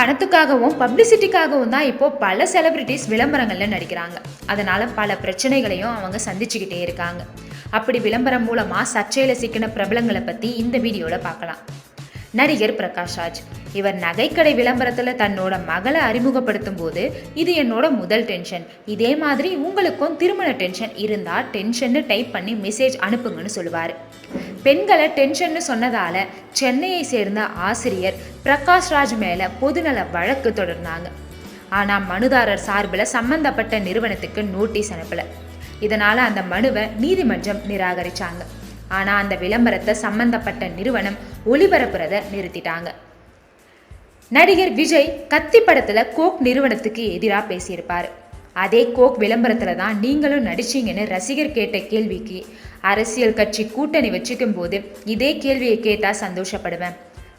பணத்துக்காகவும் பப்ளிசிட்டிக்காகவும் தான் இப்போ பல செலிபிரிட்டிஸ் விளம்பரங்களில் நடிக்கிறாங்க. அதனால பல பிரச்சனைகளையும் அவங்க சந்திச்சுக்கிட்டே இருக்காங்க. அப்படி விளம்பரம் மூலமா சர்ச்சையில சிக்கின பிரபலங்களை பத்தி இந்த வீடியோல பார்க்கலாம். நடிகர் பிரகாஷ் ராஜ். இவர் நகைக்கடை விளம்பரத்தில் தன்னோட மகளை அறிமுகப்படுத்தும் போது இது என்னோட முதல் டென்ஷன் இதே மாதிரி உங்களுக்கும் திருமண டென்ஷன் இருந்தால் டென்ஷன்னு டைப் பண்ணி மெசேஜ் அனுப்புங்கன்னு சொல்லுவார். பெண்களை டென்ஷன்னு சொன்னதால சென்னையை சேர்ந்த ஆசிரியர் பிரகாஷ் ராஜ் மேலே பொதுநல வழக்கு தொடர்ந்தாங்க. ஆனால் மனுதாரர் சார்பில் சம்பந்தப்பட்ட நிறுவனத்துக்கு நோட்டீஸ் அனுப்பலை. இதனால் அந்த மனுவை நீதிமன்றம் நிராகரிச்சாங்க. ஆனால் அந்த விளம்பரத்தை சம்பந்தப்பட்ட நிறுவனம் ஒளிபரப்புறத நிறுத்திட்டாங்க. நடிகர் விஜய் கத்தி படத்துல கோக் நிறுவனத்துக்கு எதிராக பேசியிருப்பார். அதே கோக் விளம்பரத்தில் தான் நீங்களும் நடிச்சீங்கன்னு ரசிகர் கேட்ட கேள்விக்கு அரசியல் கட்சி கூட்டணி வச்சுக்கும் போது இதே கேள்வியை கேட்டால் சந்தோஷப்படுவேன்.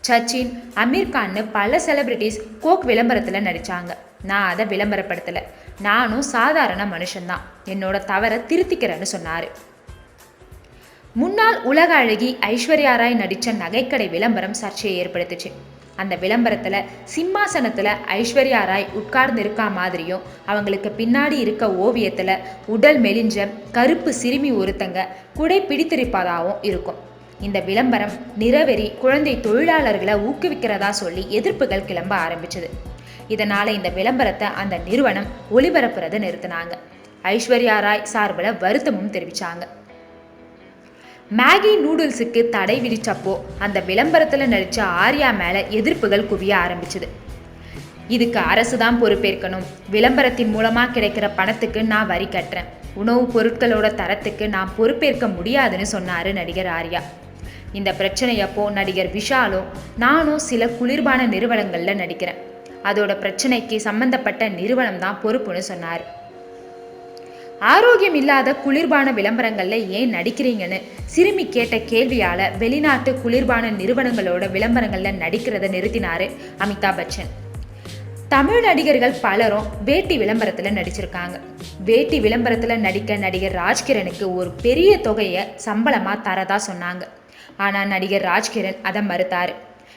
சச்சின் அமீர் கான்னு பல செலிபிரிட்டிஸ் கோக் விளம்பரத்தில் நடித்தாங்க நான் அதை விளம்பரப்படுத்தலை. நானும் சாதாரண மனுஷன்தான். என்னோட தவறை திருத்திக்கிறேன்னு சொன்னார். முன்னாள் உலக அழகி ஐஸ்வர்யா ராய் நடித்த நகைக்கடை விளம்பரம் சர்ச்சையை ஏற்படுத்துச்சு. அந்த விளம்பரத்தில் சிம்மாசனத்தில் ஐஸ்வர்யா ராய் உட்கார்ந்து இருக்கா மாதிரியும் அவங்களுக்கு பின்னாடி இருக்க ஓவியத்தில் உடல் மெலிஞ்ச கருப்பு சிறுமி ஒருத்தங்க குடை பிடித்திருப்பதாகவும் இருக்கும். இந்த விளம்பரம் நிறவெறி குழந்தை தொழிலாளர்களை ஊக்குவிக்கிறதா சொல்லி எதிர்ப்புகள் கிளம்ப ஆரம்பிச்சது. இதனால் இந்த விளம்பரத்தை அந்த நிறுவனம் ஒளிபரப்புறதை நிறுத்தினாங்க. ஐஸ்வர்யா ராய் சார்பில் வருத்தமும் தெரிவித்தாங்க மேகி நூடுல்ஸுக்கு தடை விதிச்சப்போ அந்த விளம்பரத்தில் நடித்த ஆர்யா மேலே எதிர்ப்புகள் குவிய ஆரம்பிச்சுது. இதுக்கு அரசு தான் பொறுப்பேற்கணும். விளம்பரத்தின் மூலமாக கிடைக்கிற பணத்துக்கு நான் வரி கட்டுறேன். உணவுப் பொருட்களோட தரத்துக்கு நான் பொறுப்பேற்க முடியாதுன்னு சொன்னார் நடிகர் ஆர்யா. இந்த பிரச்சனையப்போ நடிகர் விஷாலும் நானும் சில குளிர்பான நிறுவனங்களில் நடிக்கிறேன். அதோட பிரச்சனைக்கு சம்பந்தப்பட்ட நிறுவனம் தான் பொறுப்புன்னு சொன்னார். ஆரோக்கியம் இல்லாத குளிர்பான விளம்பரங்களில் ஏன் நடிக்கிறீங்கன்னு? சிறுமி கேட்ட கேள்வியால் வெளிநாட்டு குளிர்பான நிறுவனங்களோட விளம்பரங்களில் நடிக்கிறத நிறுத்தினாரு அமிதாப் பச்சன். தமிழ் நடிகர்கள் பலரும் வேட்டி விளம்பரத்தில் நடிச்சிருக்காங்க. வேட்டி விளம்பரத்தில் நடிக்க நடிகர் ராஜ்கிரனுக்கு ஒரு பெரிய தொகையை சம்பளமாக தரதா சொன்னாங்க. ஆனால் நடிகர் ராஜ்கிரண் அதை மறுத்தார்.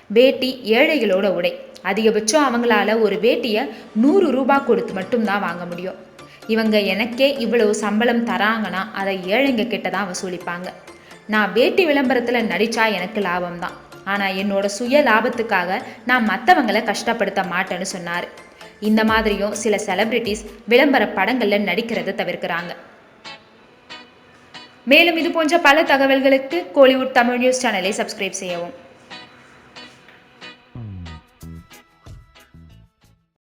வேட்டி ஏழைகளோட உடை. அதிகபட்சம் அவங்களால ஒரு வேட்டியை நூறு ரூபாய் கொடுத்து மட்டும்தான் வாங்க முடியும். இவங்க எனக்கே இவ்வளவு சம்பளம் தராங்கன்னா அதை ஏழைங்க கிட்ட தான் வசூலிப்பாங்க. நான் வேட்டி விளம்பரத்தில் நடித்தா எனக்கு லாபம் தான். ஆனால் என்னோட சுய லாபத்துக்காக நான் மற்றவங்களை கஷ்டப்படுத்த மாட்டேன்னு சொன்னார். இந்த மாதிரியும் சில செலிப்ரிட்டிஸ் விளம்பர படங்களில் நடிக்கிறத தவிர்க்கிறாங்க. மேலும் இது போன்ற பல தகவல்களுக்கு கோலிவுட் தமிழ் நியூஸ் சேனலை சப்ஸ்கிரைப் செய்யவும்.